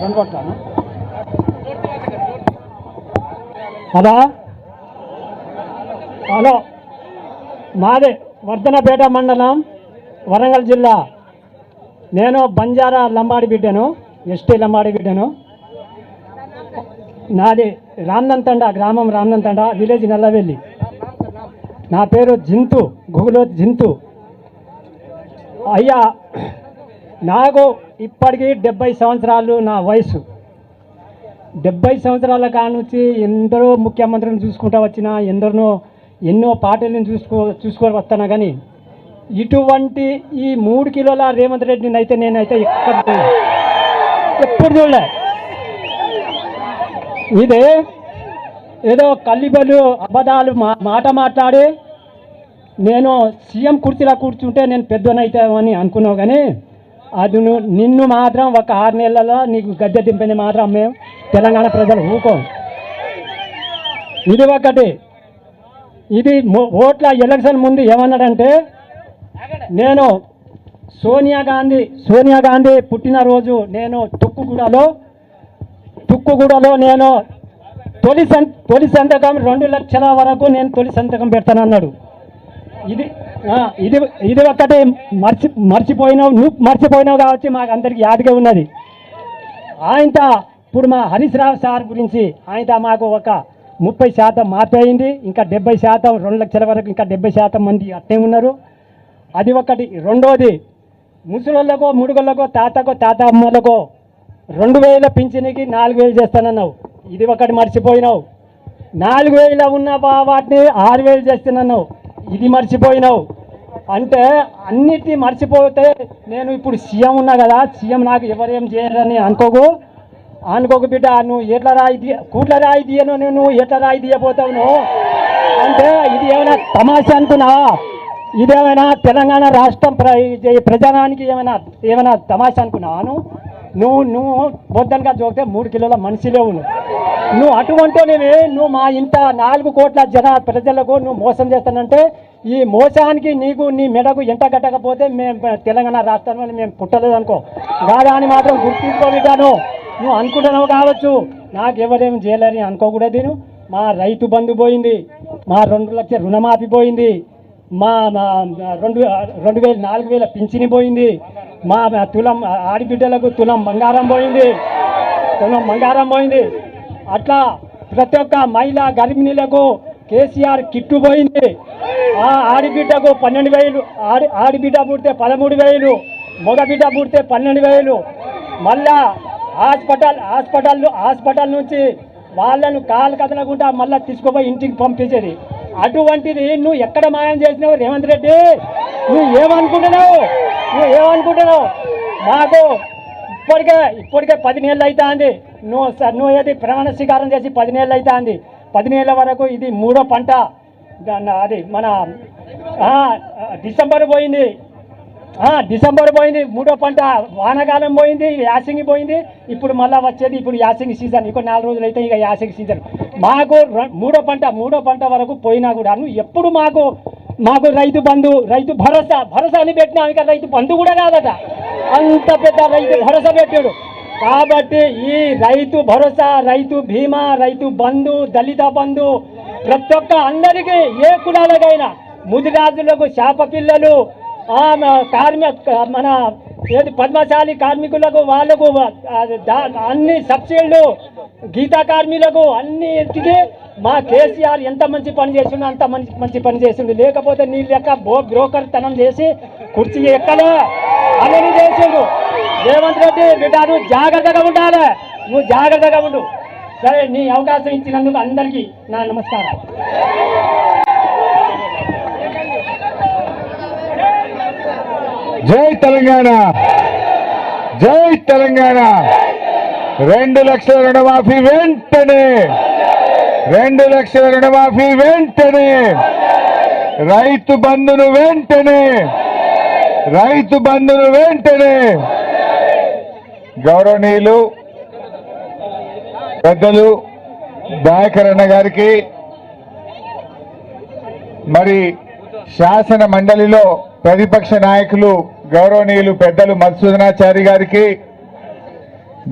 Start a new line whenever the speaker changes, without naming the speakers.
కనబడతాను కొట్టాను hello hello మాది వర్ధనపేట మండలం వరంగల్ జిల్లా. నేను బంజారా లంబాడి బిడ్డను ఎస్టీ లంబాడి బిడ్డను. నాది రామ్నంతండ గ్రామం రామ్నంతండ విలేజ్ నల్లవెల్లి. నా పేరు జింతు గుగులో జింతు. అయ్యా నాకు ఇప్పటికీ డెబ్బై సంవత్సరాలు నా వయసు డెబ్బై సంవత్సరాల కానుంచి ఎందరో ముఖ్యమంత్రిని చూసుకుంటా వచ్చిన ఎందరినో ఎన్నో పార్టీలను చూసుకో చూసుకొని వస్తాను కానీ ఇటువంటి ఈ మూడు కిలోల రేవంత్ రెడ్డిని అయితే నేనైతే ఎక్కడ చూడలే. ఎప్పుడు చూడలే ఇదే ఏదో కల్లిబలు అబద్ధాలు మా మాట మాట్లాడి నేను సీఎం కుర్చీలో కూర్చుంటే నేను పెద్దనైతామని అనుకున్నావు కానీ అది నిన్ను మాత్రం ఒక ఆరు నెలలలో నీకు గద్దె దింపింది మాత్రం మేము. తెలంగాణ ప్రజలు ఊకోం ఇది ఒకటి. ఇది ఓట్ల ఎలక్షన్ ముందు ఏమన్నాడంటే నేను సోనియా గాంధీ సోనియా గాంధీ పుట్టినరోజు నేను తుక్కుగూడలో తుక్కుగూడలో నేను తొలి సంత తొలి సంతకం రెండు లక్షల వరకు నేను తొలి సంతకం పెడతానన్నాడు. ఇది ఇది ఇది ఒక్కటే మర్చి మర్చిపోయినావు నువ్వు మర్చిపోయినావు కాబట్టి మాకు అందరికి యాదగా ఉన్నది. ఆయనతో ఇప్పుడు మా హరీష్ రావు సార్ గురించి ఆయనతో మాకు ఒక ముప్పై శాతం మార్పు ఇంకా డెబ్బై శాతం రెండు లక్షల వరకు ఇంకా డెబ్బై శాతం మంది అట్టే ఉన్నారు. అది ఒకటి. రెండోది ముసలోళ్ళకో ముడుగోళ్ళకో తాతకో తాత అమ్మలకో రెండు వేల పింఛనికి నాలుగు వేలు చేస్తానన్నావు. ఇది ఒకటి మర్చిపోయినావు. నాలుగు వేల ఉన్న వాటిని ఆరు వేలు చేస్తున్నావు ఇది మర్చిపోయినావు. అంటే అన్నిటినీ మర్చిపోతే నేను ఇప్పుడు సీఎం ఉన్నా కదా సీఎం నాకు ఎవరేం చేయరని అనుకోకు. అనుకోకు బిడ్డ నువ్వు ఎట్లా రాయి తీయ కూట్ల రాయి తీయను నువ్వు ఎట్లా రాయి తీయబోతావు నువ్వు? అంటే ఇది ఏమైనా తమాషా అనుకున్నావా? ఇదేమైనా తెలంగాణ రాష్ట్రం ప్ర ప్రజానానికి ఏమైనా ఏమైనా తమాషా అనుకున్నాను నువ్వు నువ్వు నువ్వు బొద్దనగా చూస్తే మూడు కిలోల మనిషి ఉన్నావు. నువ్వు అటువంటివి నువ్వు మా ఇంత నాలుగు కోట్ల జన ప్రజలకు నువ్వు మోసం చేస్తానంటే ఈ మోసానికి నీకు నీ మెడకు ఎంట కట్టకపోతే మేము తెలంగాణ రాష్ట్రంలో మేము పుట్టలేదు అనుకో. కాదా అని మాత్రం గుర్తించుకోవిటాను నువ్వు అనుకుంటున్నావు కావచ్చు. నాకు ఎవరేం చేయలేని అనుకోకూడదు నేను. మా రైతు బంధు పోయింది. మా రెండు లక్షల రుణమాఫీ పోయింది. మా మా రెండు రెండు వేల నాలుగు వేల పింఛని పోయింది. మా తులం ఆడిబిడ్డలకు తులం బంగారం పోయింది. తులం బంగారం పోయింది. అట్లా ప్రతి ఒక్క మహిళ గర్భిణీలకు కేసీఆర్ కిట్టు పోయింది. ఆ ఆడిబిడ్డకు పన్నెండు వేలు ఆడి ఆడిబిడ్డ పుడితే పదమూడు వేలు మగబిడ్డ పుడితే పన్నెండు వేలు. మళ్ళా హాస్పిటల్ హాస్పిటల్ హాస్పిటల్ నుంచి వాళ్ళను కాలు కదలకుండా మళ్ళీ తీసుకుపోయి ఇంటికి పంపించేది. అటువంటిది నువ్వు ఎక్కడ మాయం చేసినావు రేవంత్ రెడ్డి? నువ్వు ఏమనుకుంటున్నావు? నువ్వు ఏమనుకుంటున్నావు మాకు ఇప్పటికే ఇప్పటికే పదినేళ్ళు నెలలు అవుతుంది నువ్వు సార్ నువ్వు ఏది ప్రమాణ స్వీకారం చేసి పదినేళ్ళు నెలలు అవుతుంది పదినేళ్ళ వరకు ఇది మూడో పంట. అది మన డిసెంబర్ పోయింది. డిసెంబర్ పోయింది. మూడో పంట. వానాకాలం పోయింది యాసింగి పోయింది. ఇప్పుడు మళ్ళీ వచ్చేది ఇప్పుడు యాసింగి సీజన్. ఇంకో నాలుగు రోజులు అయితే ఇక యాసింగి సీజన్. మాకు మూడో పంట మూడో పంట వరకు పోయినా కూడా నువ్వు ఎప్పుడు మాకు మాకు రైతు బంధు రైతు భరోసా భరోసా అని పెట్టినా ఇక రైతు బంధు కూడా కాదట. అంత పెద్ద రైతు భరోసా పెట్టాడు. కాబట్టి ఈ రైతు భరోసా రైతు బీమా రైతు బంధు దళిత బంధు ప్రతి ఒక్క అందరికీ ఏ కులాలకైనా ముదిరాజులకు శాప పిల్లలు కార్మిక మన ఏది పద్మశాలి కార్మికులకు వాళ్ళకు అన్ని సబ్సిడీలు గీతా కార్మికులకు అన్నిటికీ మా కేసీఆర్ ఎంత మంచి పని చేసిండో అంత మంచి మంచి పని చేసిండు. లేకపోతే నీ లెక్క బో బ్రోకర్ తనం చేసి కుర్చీ ఎక్కలే అని చేసిండు. రేవంత్ రెడ్డి బిడ్డ నువ్వు జాగ్రత్తగా ఉండాలి. నువ్వు జాగ్రత్తగా ఉండు. సరే నీ అవకాశం ఇచ్చినందుకు అందరికీ నా నమస్కారం.
జై తెలంగాణ. జై తెలంగాణ. రెండు లక్షల రుణమాఫీ వెంటనే. రెండు లక్షల రుణమాఫీ వెంటనే. రైతు బంధును వెంటనే. రైతు బంధును వెంటనే. గౌరవనీయులు పెద్దలు దాయకరణ గారికి మరి శాసన మండలిలో ప్రతిపక్ష నాయకులు గౌరవనీయులు పెద్దలు మధుసూదనాచారి గారికి